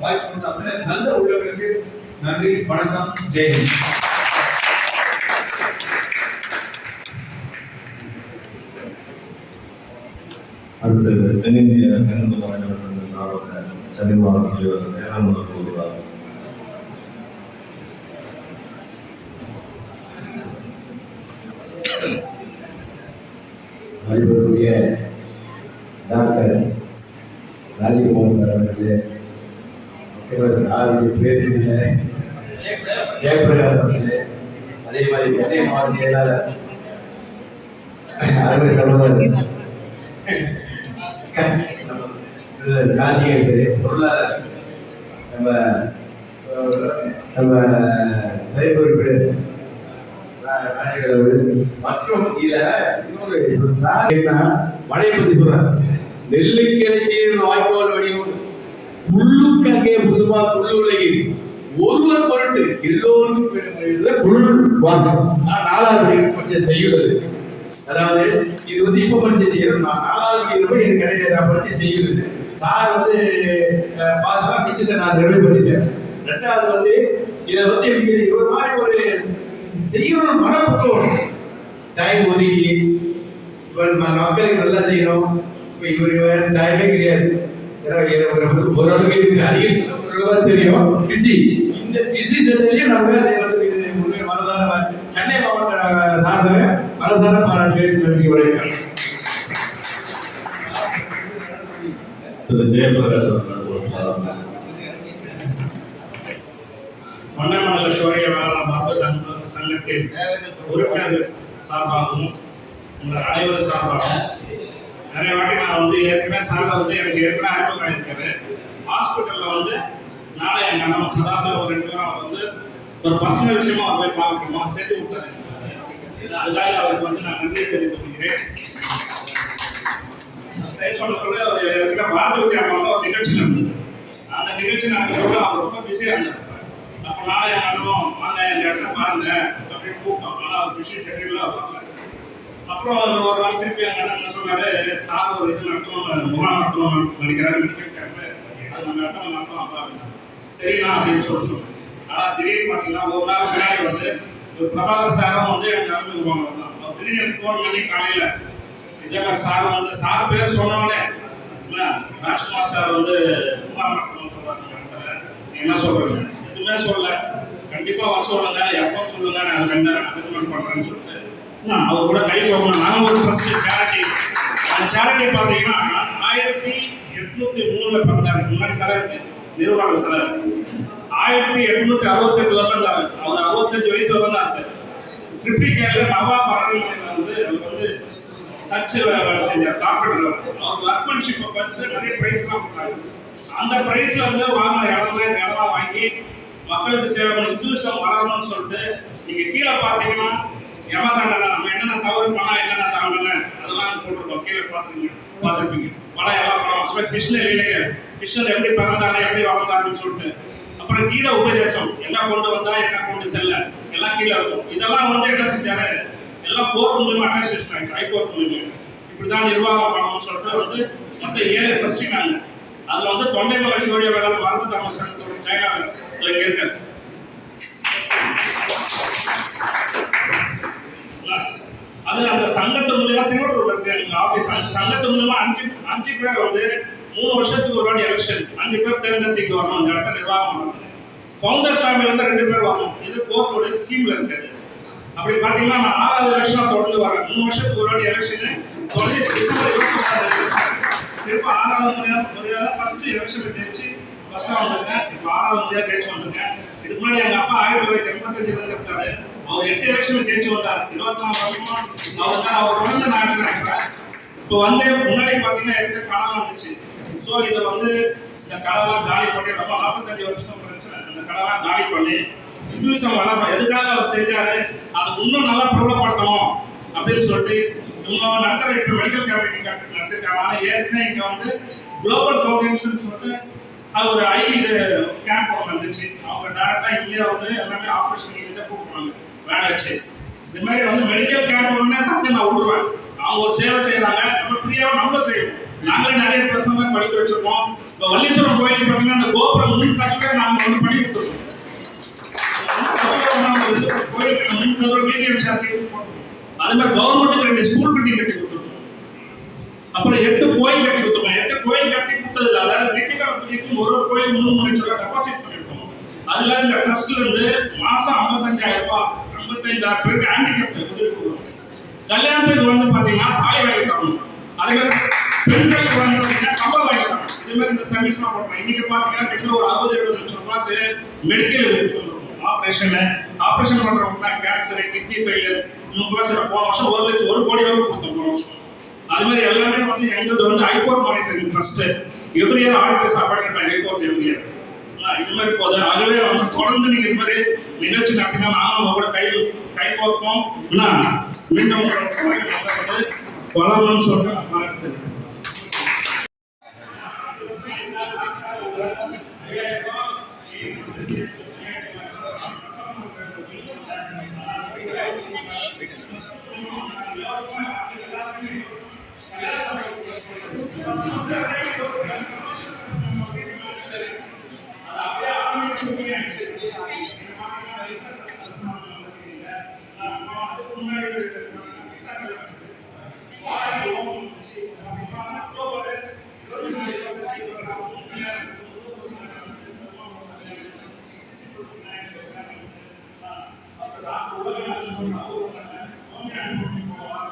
வாய்ப்பு கொடுத்த அத்தனை நல்ல உள்ளவர்களுக்கு நன்றி வணக்கம் ஜெயஹிந்த் அடுத்து தென்னிந்திய சங்கம வாய்நாடு சங்க சார்பாக சென்னை மாவட்ட தலைவர் சேனாமுதல் கூறுகிறார் மதிப்பிற்குரிய டாக்டர் ராஜீவ்குமார் சார் அவர்களே இருபத்தி ஆகிய பேர் ஜெயபிரகாஷ் அதே மாதிரி சென்னை மாவட்ட செயலாளர். அருமை சகோதரர். பொருளாளர். நம்ம நம்ம செயற்பொறுப்பினர் மற்றும் இதுல இன்னொரு என்ன? மழையை பத்தி சொல்றாரு. நெல்லுக்கு இடையே வாய்க்கால் புல்லுக்கு அங்கே புசுமா ஒருவர் பொருட்டு எல்லோருக்கும் எழுத புல் வாசம் நான் நாலாவது படிச்ச செய்யுள்ளது அதாவது இது வந்து இப்ப படிச்ச செய்யணும் நான் நாலாவது படிக்கிறப்ப எனக்கு கிடையாது. நான் படிச்ச செய்யுள்ளது சார் வந்து பாசமா கிச்சத்தை நான் நிறைவு பண்ணிட்டேன் ரெண்டாவது வந்து இதை வந்து எப்படி ஒரு மாதிரி ஒரு செய்யணும் மனப்பக்குவம். டைம் ஒதுக்கி இவன் மக்களுக்கு நல்லா செய்யணும். இப்ப இவர் வேற டைமே கிடையாது. அதிகம் தெரியும் பிசி இந்த பிசி தெரிஞ்சே நம்ம வேலை மனதார சென்னை மாவட்ட சார்ந்தவங்க மனதார பாராட்டு நன்றி திரு ஜெயபிரகாஷ் அவர்கள் ஒரு சாதாரண வேளாண் சங்கத்தின் உறுப்பினர்கள் சார்பாகவும் உங்கள் சார்பாகவும் நிறைய வாட்டி நான் வந்து ஏற்கனவே சார்பை வந்து எனக்கு ஏற்கனவே அறிமுகம் ஆயிருக்காரு. ஹாஸ்பிட்டலில் வந்து நாளை எங்கள் அண்ணன் சதாசிவம் ரெண்டு பேரும் அவர் வந்து ஒரு பர்சனல் விஷயமா அவர் போய் பார்க்கணுமா. சேர்த்து விட்டாரு அதுக்காக அவருக்கு வந்து நான் நன்றி தெரிவித்துக்கிறேன் சரி சொல்ல சொல்ல ஒரு ஏற்கனவே பாரத வித்யாபவனில் ஒரு நிகழ்ச்சி நடந்தது. அந்த நிகழ்ச்சி நடக்க சொல்ல அவர் ரொம்ப பிஸியாக இருந்தார் அப்போ நாளை அண்ணனும் வாங்க எங்கள் இடத்த பாருங்க அப்படின்னு கூப்பிட்டோம். ஆனால் அவர் பிஸி ஷெட்யூலில் வரல அப்புறம் அவர் ஒரு நாள் திருப்பி அங்கே அண்ணன் என்ன சொன்னாரு சார் ஒரு இது நடத்தணும் முகாம் நடத்தணும் நினைக்கிறாரு அது நம்ம நடத்தணும் நடத்தலாம் அப்பா அப்படின்னா. சரிண்ணா அப்படின்னு சொல்லி சொன்னேன் ஆனால் திடீர்னு பார்த்தீங்கன்னா ஒரு நாள் பின்னாடி வந்து ஒரு பிரபாகர் சாரும் வந்து எனக்கு அறிமுகமாக வந்தான் அவர் திடீர்னு எனக்கு ஃபோன் பண்ணி காலையில் இதே மாதிரி சார் வந்து சார் பேர் சொன்னவனே இல்லை ராஜ்குமார் சார் வந்து முகாம் நடத்தணும்னு சொல்கிறாங்க இந்த என்ன சொல்றீங்க? எதுவுமே சொல்லலை. கண்டிப்பாக வர சொல்லுங்க. எப்போ சொல்லுங்க. நான் அது ரெண்டு அட்ஜஸ்ட்மெண்ட் பண்ணுறேன்னு சொல்லிட்டு அவர் கூட கை கொடுக்கணும் நாங்கள் ஒரு ஃபர்ஸ்ட் சேரிட்டி அந்த சேரிட்டி பார்த்தீங்கன்னா ஆயிரத்தி எட்நூத்தி மூணுல பிறந்தாரு. முன்னாடி சிலை இருக்கு. சில சிலை. ஆயிரத்தி எட்நூத்தி அறுபத்தெட்டு வரலாம் அவர் அறுபத்தஞ்சு வயசு வரலாம் தான் இருக்காரு கிரிட்டிக்கல்ல நவாப் வந்து அவர் வந்து டச்சு வேலை செஞ்சார். கார்பெண்டர் அவர் ஒர்க்மன்ஷிப்பை பார்த்து நிறைய ப்ரைஸ்லாம் கொடுத்தாங்க அந்த பிரைஸ்ல வந்து வாங்கின இடத்துல இடம் இடம்லாம் வாங்கி மக்களுக்கு சேவை பண்ணி இந்துசம் வளரணும்னு சொல்லிட்டு நீங்க கீழே பார்த்தீங்கன்னா யமதண்டனை நம்ம என்னென்ன தவறு பண்ணா என்னென்ன தவறுங்க அதெல்லாம் போட்டிருக்கோம். கீழே பார்த்துருக்கீங்க பார்த்துருப்பீங்க படம் எல்லாம் படம் அப்புறம் கிருஷ்ண லீலைகள் கிருஷ்ணன் எப்படி பிறந்தாரு எப்படி வளர்ந்தாருன்னு சொல்லிட்டு. அப்புறம் கீழே உபதேசம். என்ன கொண்டு வந்தா என்ன கொண்டு செல்ல? எல்லாம் கீழே இருக்கும். இதெல்லாம் வந்து என்ன செஞ்சாரு? எல்லாம் கோர்ட் மூலியமா அட்டாச் ஆயிடுச்சு ஹைகோர்ட் மூலியமா. இப்படிதான் நிர்வாகம் பண்ணணும்னு சொல்லிட்டு வந்து மொத்தம் ஏழு ட்ரஸ்டினாங்க அதுல வந்து தொண்டைமலை சூரிய வேளாண் மருந்து தமிழ் சங்கத்தோட செயலாளர் இதுல அது அந்த சங்கத்து மூலியமா திருவள்ளூர்ல இருக்கு எங்க ஆபீஸ் அந்த சங்கத்து மூலியமா அஞ்சு அஞ்சு பேர் வந்து மூணு வருஷத்துக்கு ஒரு வாட்டி எலெக்ஷன் அஞ்சு பேர் தேர்ந்தெடுத்து வரணும். இந்த இடத்த நிர்வாகம் பண்ணணும். ஃபவுண்டர் ஃபேமிலி வந்து ரெண்டு பேர் வரணும். இது கோர்ட்டோட ஸ்கீம்ல இருக்காது அப்படி பாத்தீங்கன்னா நான் ஆறாவது வருஷம் தொடர்ந்து வரேன். மூணு வருஷத்துக்கு ஒரு வாட்டி எலெக்ஷன் தொடர்ந்து டிசம்பர் இருபத்தி ஆறாவது முறையாக முறையாக ஃபர்ஸ்ட் எலெக்ஷன் தேய்ச்சி ஃபர்ஸ்ட் வந்திருக்கேன். இப்போ ஆறாவது முறையாக ஜெயிச்சு வந்திருக்கேன். இதுக்கு முன்னாடி எங்க அப்பா ஆயிரத்தி தொள்ளாயிரத்தி எண்பத்தஞ்சுல இருந்து இருக்காரு. அவர் எட்டு எலெக்ஷன் ஜெயிச்சு வந்தார். இருபத்தி நாலு வருஷமா அவர் தான் அவர் வந்து நான் இருக்கிறேன். இப்போ வந்து முன்னாடி பார்த்தீங்கன்னா இருக்க கடலாம் வந்துச்சு? ஸோ இதை வந்து இந்த கடலாம் காலி பண்ணி ரொம்ப நாற்பத்தஞ்சு வருஷம் பிரச்சனை அந்த கடலாம் காலி பண்ணி இந்துசம் வளரும் எதுக்காக அவர் செஞ்சாரு? அதை இன்னும் நல்லா பிரபலப்படுத்தணும் அப்படின்னு சொல்லிட்டு இவங்க நடத்துற இப்போ மெடிக்கல் கேபினட் நடத்திருக்காங்க. ஆனால் ஏற்கனவே இங்கே வந்து குளோபல் ஃபவுண்டேஷன் சொல்லிட்டு அது ஒரு ஐ இது கேம்ப் ஒன்று வந்துச்சு. அவங்க டேரக்டாக இங்கே வந்து எல்லாமே ஆப்ரேஷன் கிட்ட கூப்பிடுவாங்க. வேலை வச்சு. இந்த மாதிரி வந்து மெடிக்கல் கேம்ப் ஒன்று நான் நான் விடுவேன் அவங்க ஒரு சேவை செய்யறாங்க நம்ம ஃப்ரீயாக நம்மளும் செய்யணும் நாங்களே நிறைய பசங்க படிக்க வச்சிருக்கோம். இப்போ வள்ளீஸ்வரம் கோயிலுக்கு பார்த்தீங்கன்னா அந்த கோபுரம் முன் தக்க நாங்கள் வந்து பண்ணி கொடுத்துருக்கோம் கோயிலுக்கு முன் கதவு மீடியம் சார்ஜ் அது மாதிரி கவர்மெண்ட்டுக்கு ரெண்டு ஸ்கூல் பில்டிங் கட்டி கொடுத்துருக்கோம். அப்புறம் எட்டு கோயில் கட்டி கொடுத்துருக்கோம். எட்டு கோயில் கட்டி கொடுத்ததுல அதாவது வீட்டுக்கு ஒரு ஒரு கோயில் மூணு மூணு லட்சம் ரூபாய் டெபாசிட் பண்ணியிருக்கோம் அதுல இந்த ட்ரஸ்ட்ல இருந்து மாசம் ஐம்பத்தஞ்சாயிரம் ரூபாய் ஐம்பத்தஞ்சாயிரம் பேருக்கு ஹேண்டிகேப் கல்யாணத்துக்கு வந்து பாத்தீங்கன்னா தாலி வாங்கி தரணும். அதே மாதிரி பெண்களுக்கு வந்து பார்த்தீங்கன்னா கம்பல் வாங்கி தரணும். இதே மாதிரி இந்த சர்வீஸ்லாம் பண்றோம் இன்னைக்கு பாத்தீங்கன்னா கிட்ட ஒரு அறுபது எழுபது லட்சம் ரூபாய்க்கு மெடிக்கல் ஆபரேஷன் ஆபரேஷன் பண்றவங்க கேன்சர் கிட்னி ஃபெயிலியர் இன்னும் சில போன வருஷம் ஒரு லட்சம் ஒரு கோடி ரூபாய் கொடுத்தோம் போன வருஷம். அது மாதிரி எல்லாமே வந்து எங்களுக்கு வந்து high court monitoring trust every year auditors appoint பண்ண ஹைகோர்ட் எவ்ரி இயர் இது மாதிரி போகுது அதுவே வந்து தொடர்ந்து நீங்க இது மாதிரி நிகழ்ச்சி நடத்தினா நானும் உங்களோட கை கை கோர்ப்போம் மீண்டும் உங்களோட சபைக்கு வந்து வளரணும்னு சொல்லிட்டு நான் வாழ்த்துக்கிறேன். Study